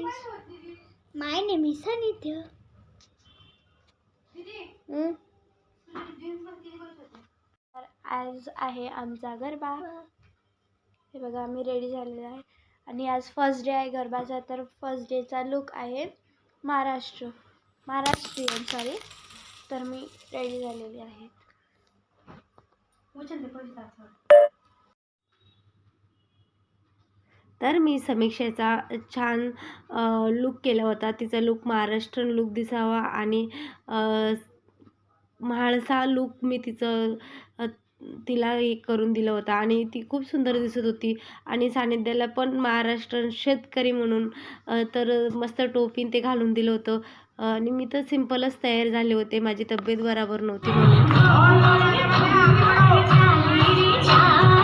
guys. My name is Sanitya. तर आज आहे आमचा गरबा. हे बघा आम्ही रेडी झालेलो आहे. आणि आज फर्स्ट डे आहे गरबाचा तर फर्स्ट डेचा लुक आहे महाराष्ट्र. महाराष्ट्रीयन सॉरी तर मी रेडी झालेली आहे. तर मी समीक्षेचा छान लुक केला होता. तिचा लुक महाराष्ट्रीयन लुक दिसावा आणि म्हाळसा लुक मी तिचं तिला हे करून दिलं होतं आणि ती खूप सुंदर दिसत होती. आणि सानिध्याला पण महाराष्ट्रीयन शेतकरी म्हणून तर मस्त टोपीन ते घालून दिलं होतं. आणि मी तर सिम्पलच तयार झाले होते. माझी तब्येत बरोबर नव्हती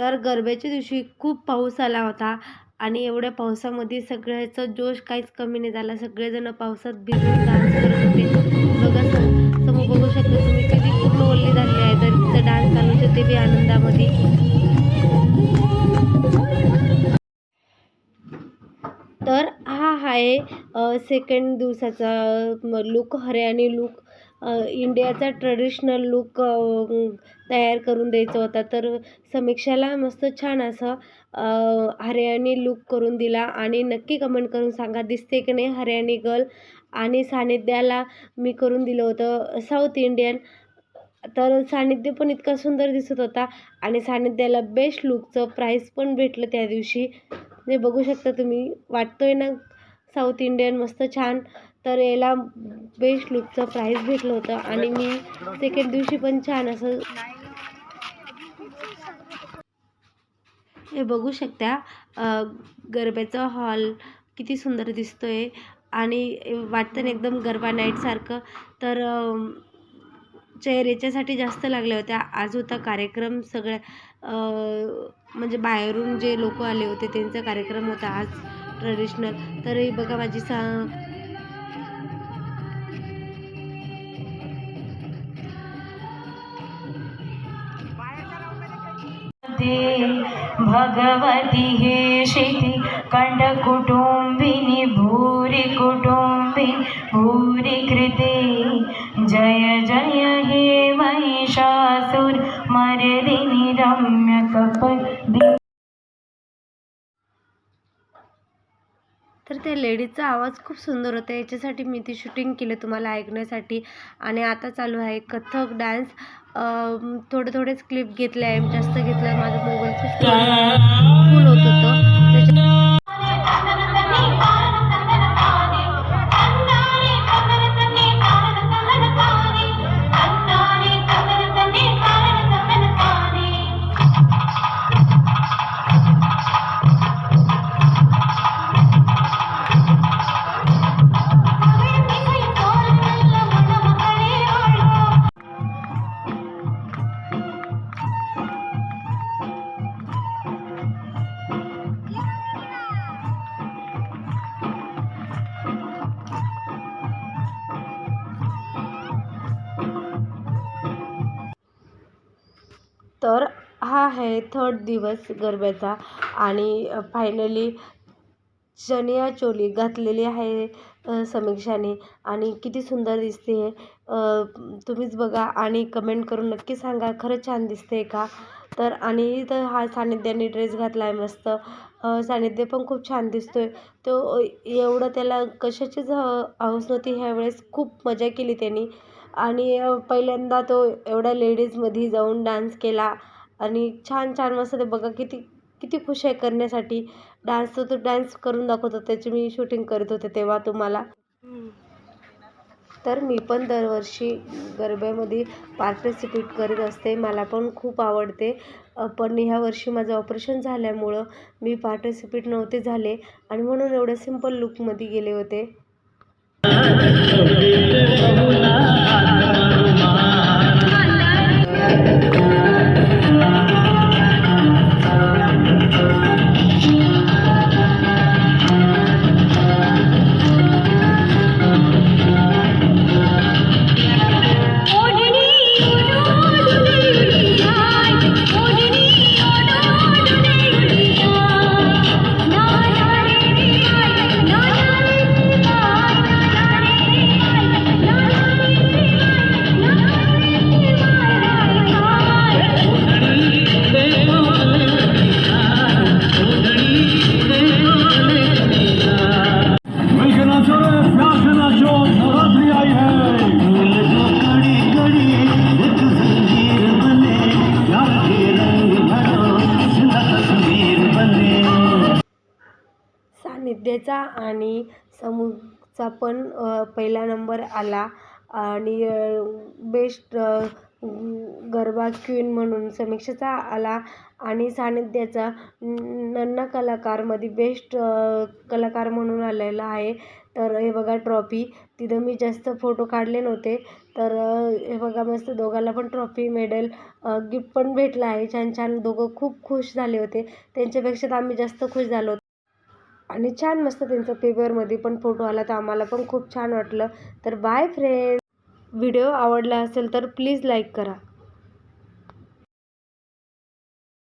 तर गरब्याच्या दिवशी खूप पाऊस आला होता आणि एवढ्या पावसामध्ये सगळ्याचा जोश काहीच कमी नाही झाला. सगळेजण पावसात भिजून डान्स करत होते. बघा समोर बघू शकता तुम्ही किती पूर्ण ओल्ली झाली आहे. तर तिचा डान्स चालू होते ते बी आनंदामध्ये. तर हा आहे सेकंड दिवसाचा लुक हरियाणी लुक इंडियाचा ट्रेडिशनल लुक तयार करून द्यायचा होता. तर समीक्षाला मस्त छान असं हरियाणी लुक करून दिला आणि नक्की कमेंट करून सांगा दिसते की नाही हरियाणी गर्ल आणि सानिध्याला मी करून दिलं होतं साऊथ इंडियन तर सानिध्य पण इतका सुंदर दिसत होता आणि सानिध्याला बेस्ट लुकचं प्राईज पण भेटलं त्या दिवशी. जे बघू शकता तुम्ही वाटतोय ना? साऊथ इंडियन मस्त छान. तर याला बेस्ट लुकचं प्राईज भेटलं होतं आणि मी सेकंड दिवशी पण छान असं हे बघू शकता गरब्याचा हॉल किती सुंदर दिसतोय आणि वाटतं ना एकदम गरबा नाईटसारखं तर चेअर याच्यासाठी जास्त लागल्या होत्या. आज होता कार्यक्रम. सगळ्या म्हणजे बाहेरून जे लोक आले होते त्यांचा कार्यक्रम होता आज ट्रेडिशनल तर हे बघा माझी सा भगवती हे शिती कंड कुटुंबिनी भूरी कुटुंबी भूरी कृते. जय जय त्या लेडीजचा आवाज खूप सुंदर होता. याच्यासाठी मी ती शूटिंग केलं तुम्हाला ऐकण्यासाठी. आणि आता चालू आहे कथक डान्स थोडे थोडेच क्लिप घेतले आहे. जास्त घेतलं माझं मोबाईलचं तर हा आहे थर्ड दिवस गरब्याचा. आणि फायनली चनिया चोली घातलेली आहे समीक्षाने. आणि किती सुंदर दिसते आहे तुम्हीच बघा आणि कमेंट करून नक्की सांगा खरंच छान दिसते का? तर आणि तर हा सानिध्याने ड्रेस घातला आहे मस्त सानिध्य पण खूप छान दिसतोय. तो एवढं त्याला कशाचीच हौस नव्हती. ह्यावेळेस खूप मजा केली त्यांनी. आणि पहिल्यांदा तो एवढ्या लेडीजमध्ये जाऊन डान्स केला आणि छान छान मस्त ते बघा किती किती खुश आहे करण्यासाठी. डान्स तो डान्स करून दाखवत होता त्याची मी शूटिंग करत होते तेव्हा तुम्हाला. तर मी पण दरवर्षी गरब्यामध्ये पार्टिसिपेट करत असते मला पण खूप आवडते. पण ह्या वर्षी माझं ऑपरेशन झाल्यामुळं मी पार्टिसिपेट नव्हते झाले आणि म्हणून एवढ्या सिंपल लुकमध्ये गेले होते. विद्येचा आणि समूचा पण पहिला नंबर आला. आणि बेस्ट गरबा क्वीन म्हणून समीक्षाचा आला. आणि सानिध्याचा नन्ना कलाकारमध्ये बेस्ट कलाकार म्हणून आलेला आहे. तर हे बघा ट्रॉफी. तिथं मी जास्त फोटो काढले नव्हते. तर हे बघा मस्त दोघाला पण ट्रॉफी मेडल गिफ्ट पण भेटलं आहे. छान छान दोघं खूप खुश झाले होते. त्यांच्यापेक्षा तर आम्ही जास्त खुश झालो आणि छान मस्त त्यांचा पेपरमध्ये पण फोटो आला तर आम्हाला पण खूप छान वाटलं. तर बाय फ्रेंड व्हिडिओ आवडला असेल तर प्लीज लाईक करा.